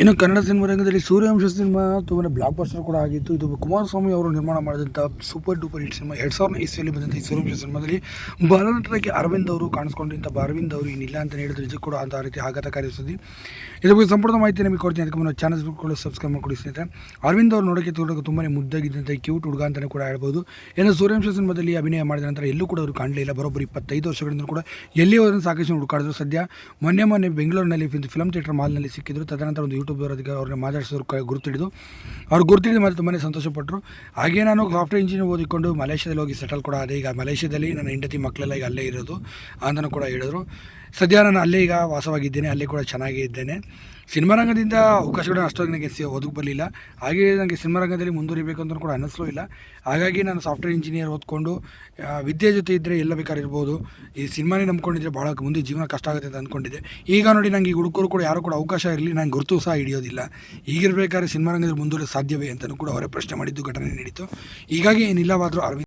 ಇನ್ನು ಕನ್ನಡ ಸಿನಿಮಾ ರಂಗದಲ್ಲಿ ಸೂರ್ಯವಂಶ ಸಿನಿಮಾ ತುಂಬಾ ಬ್ಲಾಕ್ ಬಸ್ಟರ್ ಕೂಡ ಆಗಿತ್ತು. ಇದು ಕುಮಾರಸ್ವಾಮಿ ಅವರು ನಿರ್ಮಾಣ ಮಾಡಿದಂಥ ಸೂಪರ್ ಡೂಪರ್ ಹಿಟ್ ಸಿನಿಮಾ. ಎರಡು ಸಾವಿರದ ಇಸ್ವಿಯಲ್ಲಿ ಬಂದಂಥ ಈ ಸೂರ್ಯವಂಶ ಸಿನಿಮಾದಲ್ಲಿ ಬಾಲನಟರಾಗಿ ಅರವಿಂದ್ ಅವರು ಕಾಣಿಸ್ಕೊಂಡಿದ್ದ ಅರವಿಂದ್ ಅವರು ಇನ್ನಿಲ್ಲ ಅಂತ ಹೇಳಿದ್ರೆ. ನಿಜಕ್ಕೂ ಕೂಡ ಅಂತ ರೀತಿ ಆಘಾತಕಾರಿ ಸುದ್ದಿ ಇದ್ರ ಬಗ್ಗೆ ಸಂಪೂರ್ಣ ಮಾಹಿತಿ ನಿಮಗೆ ಕೊಡ್ತೀನಿ. ಅದಕ್ಕೆ ಮುನ್ನ ಚಾನಲ್ ಕೂಡ ಸಬ್ಸ್ಕ್ರೈಬ್ ಮಾಡಿಕೊಡಿ ಸ್ನೇಹಿತರೆ. ಅರವಿಂದ್ ಅವರು ನೋಡೋಕೆ ತೋಡೋಕೆ ತುಂಬಾ ಮುದ್ದಾಗಿದ್ದಂಥ ಕ್ಯೂಟ್ ಹುಡುಗ ಅಂತಲೇ ಕೂಡ ಹೇಳ್ಬೋದು. ಏನು ಸೂರ್ಯವಂಶ ಸಿನಿಮಾದಲ್ಲಿ ಅಭಿನಯ ಮಾಡಿದ ನಂತರ ಎಲ್ಲೂ ಕೂಡ ಅವರು ಕಾಣಲಿಲ್ಲ. ಬರೋಬ್ಬರಿ ಇಪ್ಪತ್ತೈದು ವರ್ಷಗಳಿಂದ ಕೂಡ ಎಲ್ಲಿ ಅವರನ್ನು ಸಾಕಷ್ಟು ಹುಡುಕಾಡಿದ್ರು ಸದ್ಯ. ಮೊನ್ನೆ ಮೊನ್ನೆ ಬೆಂಗಳೂರಿನಲ್ಲಿ ಫಿಲ್ಮ್ ಥಿಯೇಟರ್ ಮಾಲ್ನಲ್ಲಿ ಸಿಕ್ಕಿದ್ರು. ತದನಂತರ ಒಂದು ಯೂಟ್ಯೂಬ್ ಅದಕ್ಕೆ ಅವ್ರನ್ನ ಮಾತಾಡಿಸೋರು ಕ ಗುರುತಿಡಿದು. ಅವ್ರು ಗುರುತಿಡಿದು ಮತ್ತೆ ತುಂಬಾ ಸಂತೋಷಪಟ್ಟರು ಹಾಗೆ ನಾನು ಸಾಫ್ಟ್ವೇರ್ ಇಂಜಿನಿಯರ್ ಓದಿಕೊಂಡು ಮಲೇಷ್ಯಾದಲ್ಲಿ ಹೋಗಿ ಸೆಟಲ್ ಕೂಡ ಅದೇ ಈಗ ಮಲೇಷ್ಯಾದಲ್ಲಿ ನನ್ನ ಹೆಂಡತಿ ಮಕ್ಕಳೆಲ್ಲ ಈಗ ಅಲ್ಲೇ ಇರೋದು. ಅಂತಲೂ ಕೂಡ ಹೇಳಿದ್ರು. ಸದ್ಯ ನಾನು ಅಲ್ಲೇ ಈಗ ವಾಸವಾಗಿದ್ದೇನೆ, ಅಲ್ಲೇ ಕೂಡ ಚೆನ್ನಾಗೇ ಇದ್ದೇನೆ. ಸಿನಿಮಾ ರಂಗದಿಂದ ಅವಕಾಶಗಳು ಅಷ್ಟೊಂದು ನನಗೆ ಸಿ ಒದಗಿ ಬರಲಿಲ್ಲ. ಹಾಗೆ ನನಗೆ ಸಿನಿಮಾ ರಂಗದಲ್ಲಿ ಮುಂದುವರಿಬೇಕು ಅಂತ ಕೂಡ ಅನ್ನಿಸ್ಲೂ ಇಲ್ಲ. ಹಾಗಾಗಿ ನಾನು ಸಾಫ್ಟ್ವೇರ್ ಇಂಜಿನಿಯರ್ ಓದ್ಕೊಂಡು ವಿದ್ಯೆ ಜೊತೆ ಇದ್ದರೆ ಎಲ್ಲ ಬೇಕಾಗಿರ್ಬೋದು. ಈ ಸಿನಿಮಾನೇ ನಂಬ್ಕೊಂಡಿದ್ರೆ ಭಾಳ ಮುಂದೆ ಜೀವನ ಕಷ್ಟ ಆಗುತ್ತೆ ಅಂತ ಅಂದ್ಕೊಂಡಿದ್ದೆ ಈಗ ನೋಡಿ ನನಗೆ ಈ ಹುಡುಗರು ಕೂಡ ಯಾರು ಕೂಡ ಅವಕಾಶ ಇರಲಿ, ನಂಗೆ ಗುರುತು ಸಹ ಹಿಡಿಯೋದಿಲ್ಲ. ಈಗಿರಬೇಕಾದ್ರೆ ಸಿನಿಮಾ ರಂಗದಲ್ಲಿ ಮುಂದುವರಿ ಸಾಧ್ಯವೇ ಅಂತಲೂ ಕೂಡ ಅವರೇ ಪ್ರಶ್ನೆ ಮಾಡಿದ್ದು, ಘಟನೆ ನಡೀತು ಹೀಗಾಗಿ ಏನಿಲ್ಲವಾದರೂ ಅರವಿಂದ್